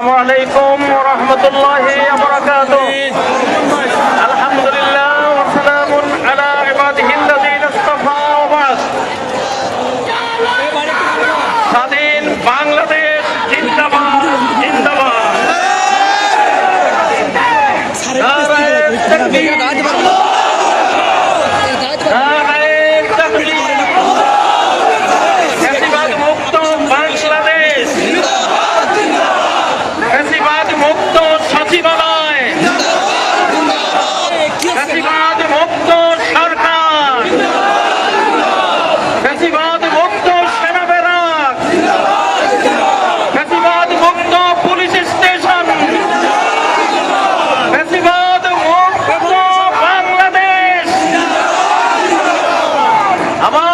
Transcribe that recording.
আলাইকুম রহমতুল্লাহ বরকাত আলহামদুলিল্লাহ ওয়াসালাম স্বাধীন বাংলাদেশ জিন্দাবাদ জিন্দাবাদ ¡Vamos!